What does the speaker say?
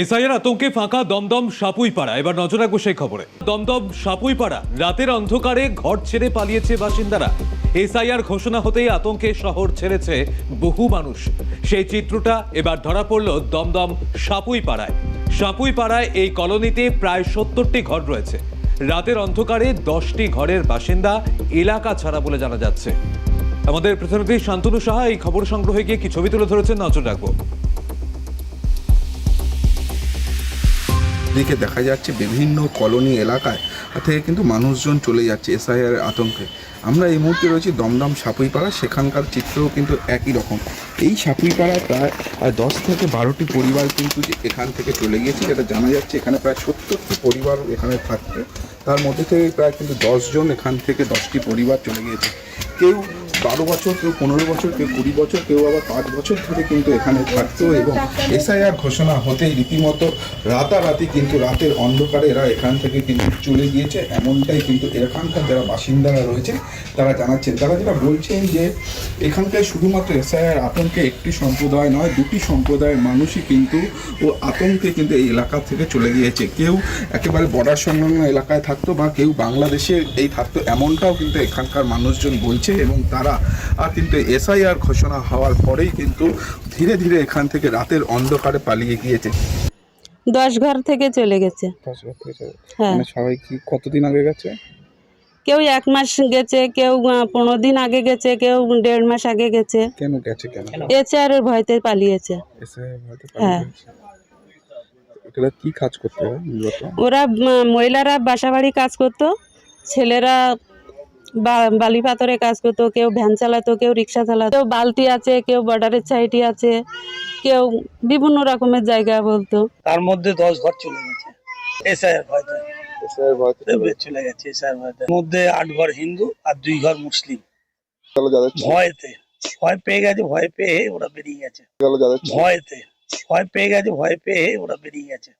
এসআইয়ের আতঙ্কে ফাঁকা দমদম সাপুইপাড়া। এবার নজর রাখব সেই খবরে। দমদম সাপুইপাড়া, রাতের অন্ধকারে ঘর ছেড়ে পালিয়েছে বাসিন্দারা। এসআইআর ঘোষণা হতেই আতঙ্কে শহর ছেড়েছে বহু মানুষ। সেই চিত্রটা এবার ধরা পড়ল দমদম সাপুইপাড়ায়। সাপুইপাড়ায় এই কলোনিতে প্রায় সত্তরটি ঘর রয়েছে। রাতের অন্ধকারে দশটি ঘরের বাসিন্দা এলাকা ছাড়া বলে জানা যাচ্ছে। আমাদের প্রতিনিধি শান্তনু সাহা এই খবর সংগ্রহে গিয়ে কি ছবি তুলে ধরেছেন নজর রাখব। দিকে দেখা যাচ্ছে বিভিন্ন কলোনি এলাকায় থেকে কিন্তু মানুষজন চলে যাচ্ছে এসআইআর আতঙ্কে। আমরা এই মুহূর্তে রয়েছি দমদম সাপুইপাড়া, সেখানকার চিত্রও কিন্তু একই রকম। এই সাপুইপাড়ায় প্রায় দশ থেকে বারোটি পরিবার কিন্তু যে এখান থেকে চলে গিয়েছে, যেটা জানা যাচ্ছে এখানে প্রায় সত্তরটি পরিবার এখানে থাকতো তার মধ্যে থেকে প্রায় কিন্তু দশজন এখান থেকে দশটি পরিবার চলে গিয়েছে। কেউ বারো বছর, কেউ পনেরো বছর, কেউ কুড়ি বছর, কেউ আবার পাঁচ বছর ধরে কিন্তু এখানে থাকতো এবং এসআইআর ঘোষণা হতেই রীতিমতো রাতারাতি কিন্তু রাতের অন্ধকারে এরা এখান থেকে কিন্তু চলে গিয়েছে। এমনটাই কিন্তু এখানকার যারা বাসিন্দারা রয়েছে, তারা জানাচ্ছেন। তারা যেটা বলছেন যে, এখানকার শুধুমাত্র এসআইআর আতঙ্কে একটি সম্প্রদায় নয়, দুটি সম্প্রদায়ের মানুষই কিন্তু ও আতঙ্কে কিন্তু এই এলাকা থেকে চলে গিয়েছে। কেউ একেবারে বর্ডার সংলগ্ন এলাকায় থাকতো বা কেউ বাংলাদেশে এই থাকতো, এমনটাও কিন্তু এখানকার মানুষজন বলছে এবং তারা আর কিন্তু এসআইআর ঘোষণা হওয়ার পরেই কিন্তু ধীরে ধীরে এখান থেকে রাতের অন্ধকারে পালিয়ে গিয়েছে। দশ ঘর থেকে চলে গেছে। হ্যাঁ। মানে সবাই কি কতদিন আগে গেছে? কেউ এক মাস গেছে কেউ পনেরো দিন আগে গেছে কেউ দেড় মাস আগে গেছে। কেন গেছে কেন? ওর ভয়তে পালিয়েছে। এসআইআর হ্যাঁ। কি কাজ করতে ওরা মহিলারা বাসাবাড়ি কাজ করতো ছেলেরা বালি পাথরে কাজ করতো কেউ ভ্যান চালাতো কেউ রিক্সা চালাতো কেউ বালতি আছে কেউ বর্ডারের সাইডে আছে কেউ বিভিন্ন রকমের জায়গা বলতো। তার মধ্যে দশ ঘর চলে গেছে। এসআইয়ের ভয়তে। চলে চলে গেছে এসআইয়ের ভয়তে। মধ্যে আট ঘর হিন্দু আর দুই ঘর মুসলিম। ভয়তে। ভয় পেয়ে গেছে ভয় পেয়ে ওরা বেরিয়ে গেছে। ভয়তে। ভয় পেয়ে গেছে ভয় পেয়ে ওরা বেরিয়ে গেছে।